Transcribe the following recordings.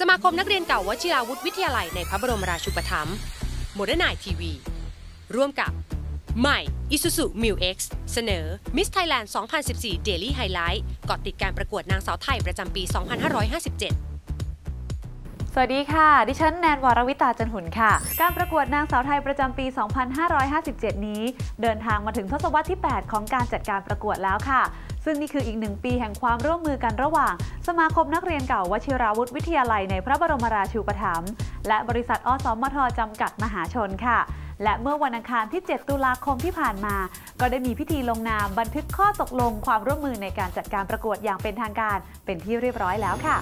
สมาคมนักเรียนเก่าวชิราวุธวิทยาลัยในพระบรมราชูปถัมภ์โมเดิร์นไนทีวี ร่วมกับใหม่อิสุสุมิวเอ็กซ์เสนอ Miss Thailand 2014 Daily Highlight กาะติดการประกวดนางสาวไทยประจำปี 2557 สวัสดีค่ะ ดิฉันแนนวรวิตาจันหุนค่ะ การประกวดนางสาวไทยประจำปี 2557 นี้ เดินทางมาถึงทศวรรษที่ 8 ของการจัดการประกวดแล้วค่ะ ซึ่งนี่คืออีกหนึ่งปีแห่งความร่วมมือกันระหว่าง สมาคมนักเรียนเก่าวชิราวุธวิทยาลัยในพระบรมราชูปถัมภ์และบริษัทอสมทจำกัดมหาชนค่ะ และเมื่อวันอังคารที่ 7 ตุลาคมที่ผ่านมา ก็ได้มีพิธีลงนามบันทึกข้อตกลงความร่วมมือในการจัดการประกวดอย่างเป็นทางการ เป็นที่เรียบร้อยแล้วค่ะ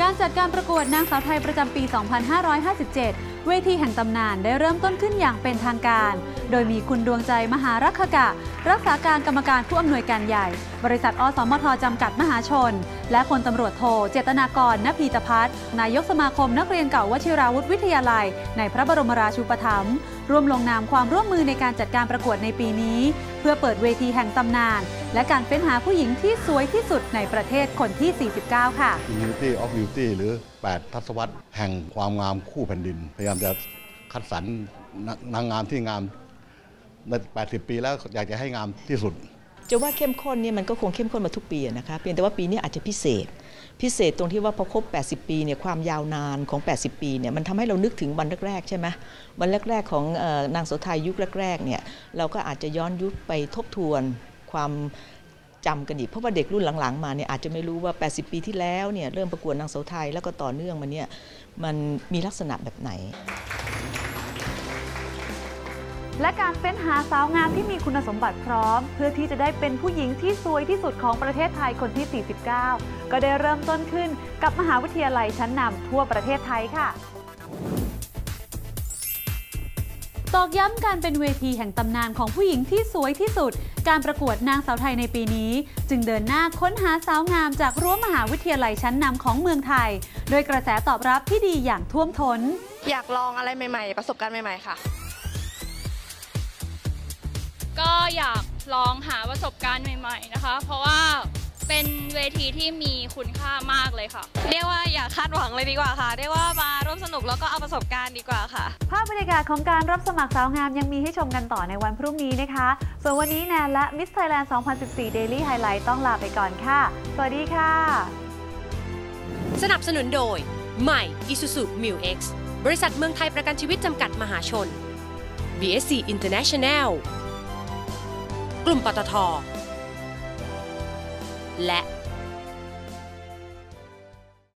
การจัดการประกวดนางสาวไทยประจำปี 2557 เวทีแห่งตำนานได้เริ่มต้นขึ้นอย่างเป็นทางการ โดยมีคุณดวงใจมหารักขกะ รักษาการกรรมการผู้อำนวยการใหญ่ บริษัทอสมทจำกัดมหาชน และพลตำรวจโท เจตนากรนพีตพัฒน์นายกสมาคมนักเรียนเก่าวชิราวุธวิทยาลัย ในพระบรมราชูปถัมภ์ร่วมลงนามความร่วมมือในการจัดการประกวดในปีนี้ เพื่อเปิดเวทีแห่งตำนาน และการเฟ้นหาผู้หญิงที่สวยที่สุดในประเทศคนที่ 49 ค่ะ Beauty of Beauty หรือ8 ทศวรรษแห่งความงามคู่แผ่นดิน พยายามจะคัดสรรนางงามที่งามใน 80 ปีแล้วอยากจะให้งามที่สุด จะว่าเข้มข้นเนี่ยมันก็คงเข้มข้นมาทุกปีนะคะเพียงแต่ว่าปีนี้อาจจะพิเศษ พิเศษตรงที่ว่าพอครบ 80 ปีเนี่ยความยาวนานของ 80 ปีเนี่ยมันทำให้เรานึกถึงวันแรกๆใช่ไหมวันแรกๆของออนางโสไทยยุคแรกๆเนี่ยเราก็อาจจะย้อนยุคไปทบทวนความ จำกันอีก เพราะว่าเด็กรุ่นหลังๆ มาเนี่ยอาจจะไม่รู้ว่า 80 ปีที่แล้วเนี่ยเริ่มประกวดนางโสไทยแล้วก็ต่อเนื่องมาเนี่ยมันมีลักษณะแบบไหน และการเฟ้นหาสาวงามที่มีคุณสมบัติพร้อม เพื่อที่จะได้เป็นผู้หญิงที่สวยที่สุดของประเทศไทยคนที่ 49 ก็ได้เริ่มต้นขึ้นกับมหาวิทยาลัยชั้นนำทั่วประเทศไทยค่ะ ตอกย้ำการเป็นเวทีแห่งตำนานของผู้หญิงที่สวยที่สุด การประกวดนางสาวไทยในปีนี้ จึงเดินหน้าค้นหาสาวงามจากรั้วมหาวิทยาลัยชั้นนำของเมืองไทย โดยกระแสตอบรับที่ดีอย่างท่วมท้น อยากลองอะไรใหม่ ๆ ประสบการณ์ใหม่ ๆ ค่ะ ก็อยากลองหาประสบการณ์ใหม่ ๆ นะคะ เพราะว่าเป็นเวทีที่มีคุณค่ามากเลยค่ะ เรียกว่าอย่าคาดหวังเลยดีกว่าค่ะ เรียกว่ามาร่วมส นุกแล้วก็เอาประสบการณ์ดีกว่าค่ะ ภาพบรรยากาศของการรับสมัครสาวงามยังมีให้ชมกันต่อในวันพรุ่งนี้นะคะ ส่วนวันนี้แนนและ Miss Thailand 2014 Daily Highlight ต้องลาไปก่อนค่ะ สวัสดีค่ะ สนับสนุนโดย ใหม่ Isuzu Mu X บริษัทเมืองไทยประกันชีวิตจำกัดมหาชน BSC International กลุ่มปตทและ